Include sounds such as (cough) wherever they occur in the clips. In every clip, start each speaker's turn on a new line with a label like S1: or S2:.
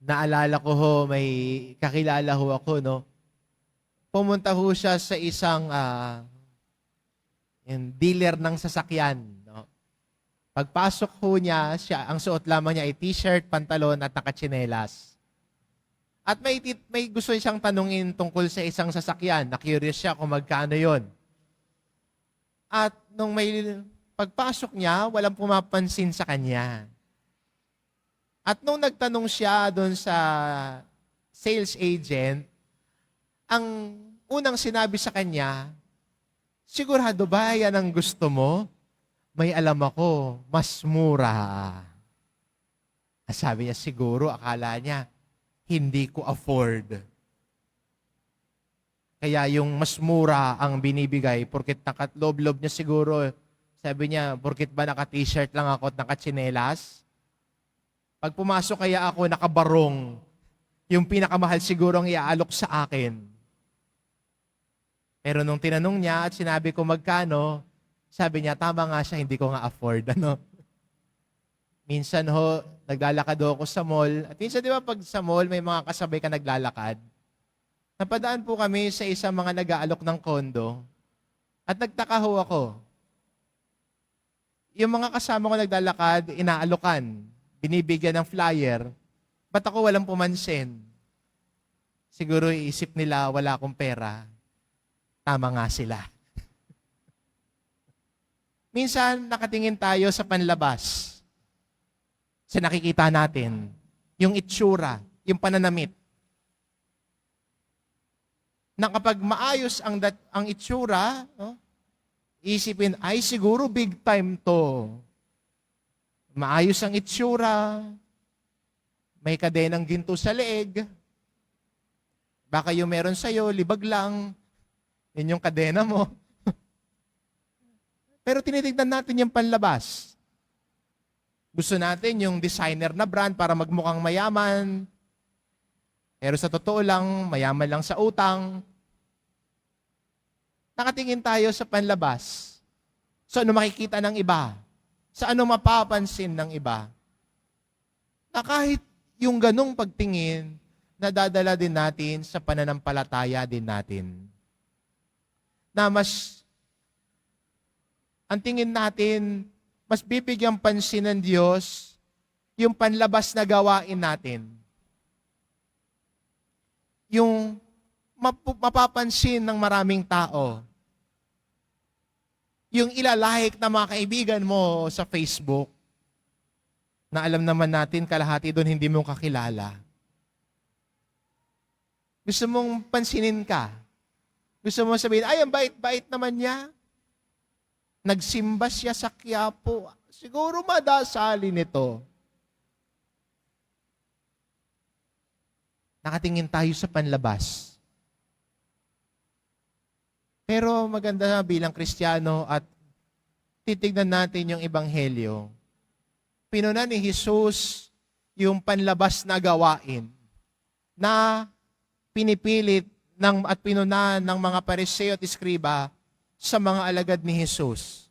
S1: naalala ko ho, may kakilala ho ako, no? Pumunta ho siya sa isang ah, yung dealer ng sasakyan, no? Pagpasok ho niya, siya, ang suot lamang niya ay t-shirt, pantalon at nakatsinelas. At may, may gusto siyang tanungin tungkol sa isang sasakyan. Na-curious siya kung magkano yon. At nung may pagpasok niya, walang pumapansin sa kanya. At nung nagtanong siya doon sa sales agent, ang unang sinabi sa kanya, sigurado ba yan ang gusto mo? May alam ako, mas mura. Sabi niya, siguro, akala niya, hindi ko afford. Kaya yung mas mura ang binibigay, porkit nakatlob-lob niya siguro, sabi niya, porkit ba naka-t-shirt lang ako at naka-tsinelas? Pag pumasok kaya ako, nakabarong, yung pinakamahal siguro ang iaalok sa akin. Pero nung tinanong niya at sinabi ko magkano, sabi niya, tama nga siya, hindi ko nga afford. (laughs) Ano? Minsan ho, naglalakad ho ako sa mall. At minsan di ba pag sa mall, may mga kasabay ka naglalakad. Napadaan po kami sa isang mga nag-aalok ng kondo. At nagtaka ho ako. Yung mga kasama ko naglalakad, inaalokan. Binibigyan ng flyer. Ba't ako walang pumansin? Siguro iisip nila, wala akong pera. Tama nga sila. (laughs) Minsan, nakatingin tayo sa panlabas. Sa nakikita natin, yung itsura, yung pananamit. Na kapag maayos ang, dat, ang itsura, no, isipin, ay siguro big time to. Maayos ang itsura, may kadenang ginto sa leeg, baka yung meron sa'yo, libag lang, yun yung kadena mo. (laughs) Pero tinitignan natin yung panlabas. Gusto natin yung designer na brand para magmukhang mayaman. Pero sa totoo lang, mayaman lang sa utang. Nakatingin tayo sa panlabas. Sa ano makikita ng iba. Sa ano mapapansin ng iba. Na kahit yung ganong pagtingin, nadadala din natin sa pananampalataya din natin. Na mas ang tingin natin, mas bibigyang pansin ng Diyos yung panlabas na gawain natin. Yung map- mapapansin ng maraming tao. Yung ilalahik na mga kaibigan mo sa Facebook, na alam naman natin kalahati doon hindi mo kakilala. Gusto mong pansinin ka. Gusto mong sabihin, ay, ang bait-bait naman niya. Nagsimba siya sa Quiapo. Siguro madasali nito. Nakatingin tayo sa panlabas. Pero maganda bilang Kristiyano at titignan natin yung Ebanghelyo. Pinuna ni Jesus yung panlabas na gawain na pinipilit ng, at pinuna ng mga pariseo at iskriba sa mga alagad ni Jesus.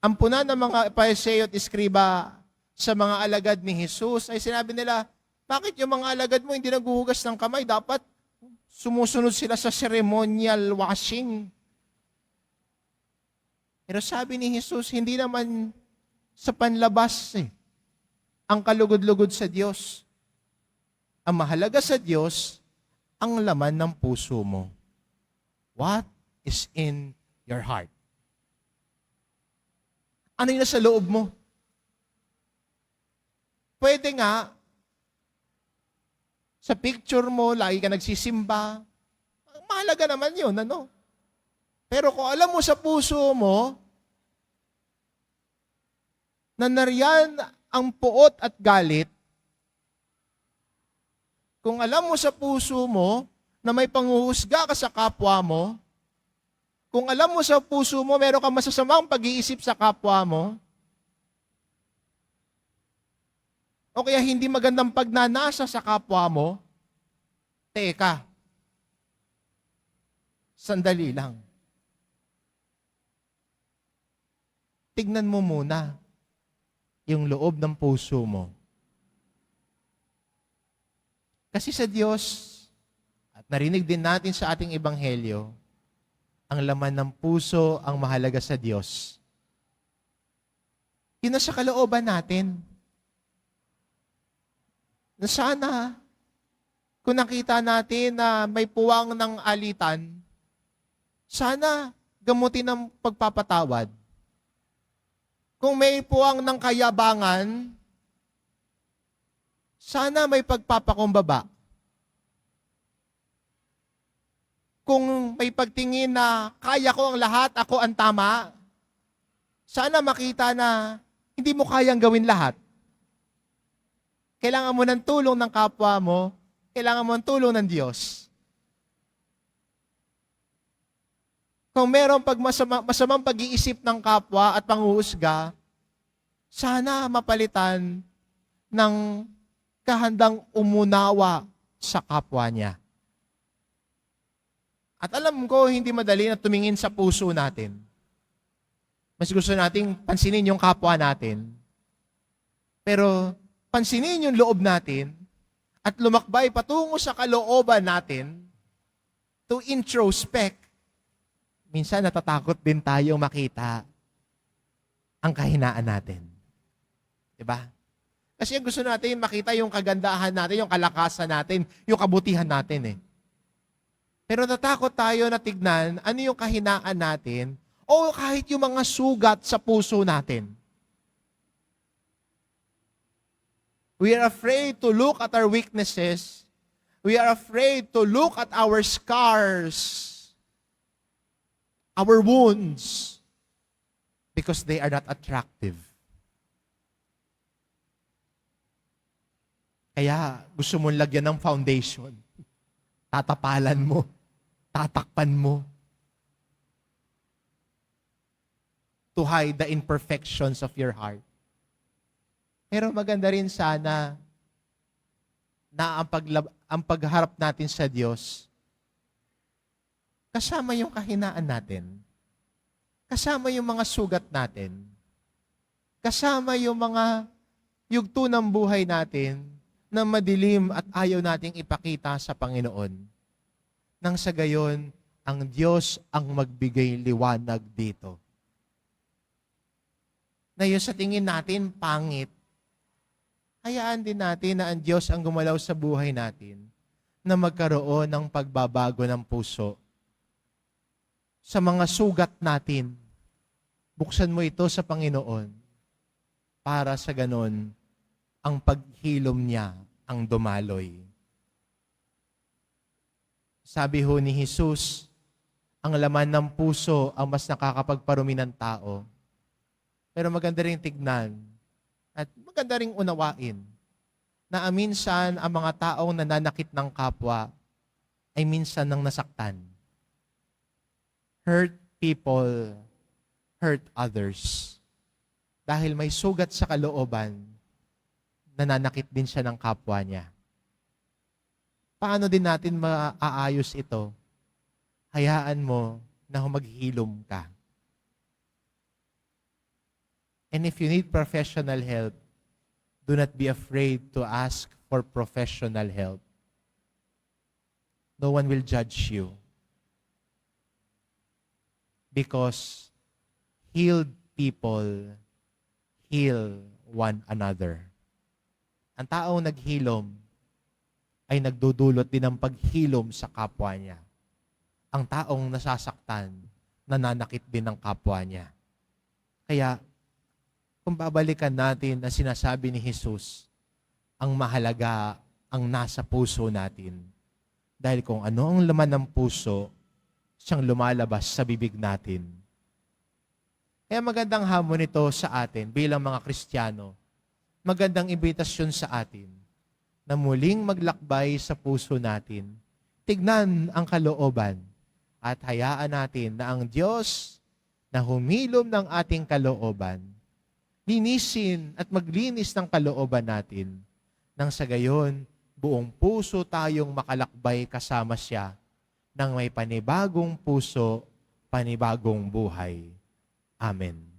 S1: Ang puna ng mga pariseo at iskriba sa mga alagad ni Jesus ay sinabi nila, bakit yung mga alagad mo hindi naghuhugas ng kamay? Dapat sumusunod sila sa ceremonial washing. Pero sabi ni Jesus, hindi naman sa panlabas eh, ang kalugod-lugod sa Diyos. Ang mahalaga sa Diyos, ang laman ng puso mo. What is in your heart? Ano yung nasa loob mo? Pwede nga, sa picture mo, lagi ka nagsisimba. Mahalaga naman yun, ano? Pero kung alam mo sa puso mo, na nariyan ang puot at galit, kung alam mo sa puso mo na may panguhusga ka sa kapwa mo, kung alam mo sa puso mo meron kang masasamang pag-iisip sa kapwa mo, o kaya hindi magandang pagnanasa sa kapwa mo, teka, sandali lang. Tignan mo muna yung loob ng puso mo. Kasi sa Diyos, at narinig din natin sa ating ebanghelyo, ang laman ng puso ang mahalaga sa Diyos. Yun na sa kalooban natin. Na sana, kung nakita natin na may puwang ng alitan, sana gamutin ng pagpapatawad. Kung may puwang ng kayabangan, sana may pagpapakumbaba. Kung may pagtingin na kaya ko ang lahat, ako ang tama, sana makita na hindi mo kayang gawin lahat. Kailangan mo ng tulong ng kapwa mo, kailangan mo ng tulong ng Diyos. Kung merong pag masama, masamang pag-iisip ng kapwa at panguhusga, sana mapalitan ng kahandang umunawa sa kapwa niya. At alam ko, hindi madali na tumingin sa puso natin. Mas gusto nating pansinin yung kapwa natin. Pero pansinin yung loob natin at lumakbay patungo sa kalooban natin to introspect. Minsan natatakot din tayong makita ang kahinaan natin. 'Di ba? Kasi gusto natin makita yung kagandahan natin, yung kalakasan natin, yung kabutihan natin eh. Pero natakot tayo na tignan ano yung kahinaan natin o kahit yung mga sugat sa puso natin. We are afraid to look at our weaknesses. We are afraid to look at our scars, our wounds, because they are not attractive. Kaya gusto mong lagyan ng foundation. Tatapalan mo. Tatakpan mo. To hide the imperfections of your heart. Pero maganda rin sana na ang, paglab, ang pagharap natin sa Diyos, kasama yung kahinaan natin. Kasama yung mga sugat natin. Kasama yung mga yugto ng buhay natin na madilim at ayaw nating ipakita sa Panginoon. Nang sa gayon, ang Diyos ang magbigay liwanag dito. Na yun sa tingin natin, pangit. Hayaan din natin na ang Diyos ang gumalaw sa buhay natin na magkaroon ng pagbabago ng puso. Sa mga sugat natin, buksan mo ito sa Panginoon para sa ganon ang paghilom niya ang dumaloy. Sabi ho ni Jesus, ang laman ng puso ang mas nakakapagparumi ng tao. Pero maganda rin tignan at maganda rin unawain na minsan ang mga taong nananakit ng kapwa ay minsan nang nasaktan. Hurt people, hurt others. Dahil may sugat sa kalooban, nananakit din siya ng kapwa niya. Paano din natin maaayos ito? Hayaan mo na maghilom ka. And if you need professional help, do not be afraid to ask for professional help. No one will judge you. Because healed people heal one another. Ang taong naghilom ay nagdudulot din ng paghilom sa kapwa niya. Ang taong nasasaktan, nananakit din ng kapwa niya. Kaya, kung babalikan natin na sinasabi ni Jesus, ang mahalaga ang nasa puso natin. Dahil kung ano ang laman ng puso, siyang lumalabas sa bibig natin. Kaya magandang hamon ito sa atin bilang mga Kristiyano. Magandang imbitasyon sa atin na muling maglakbay sa puso natin. Tignan ang kalooban at hayaan natin na ang Diyos na humilom ng ating kalooban, linisin at maglinis ng kalooban natin nang sa gayon, buong puso tayong makalakbay kasama siya ng may panibagong puso, panibagong buhay. Amen.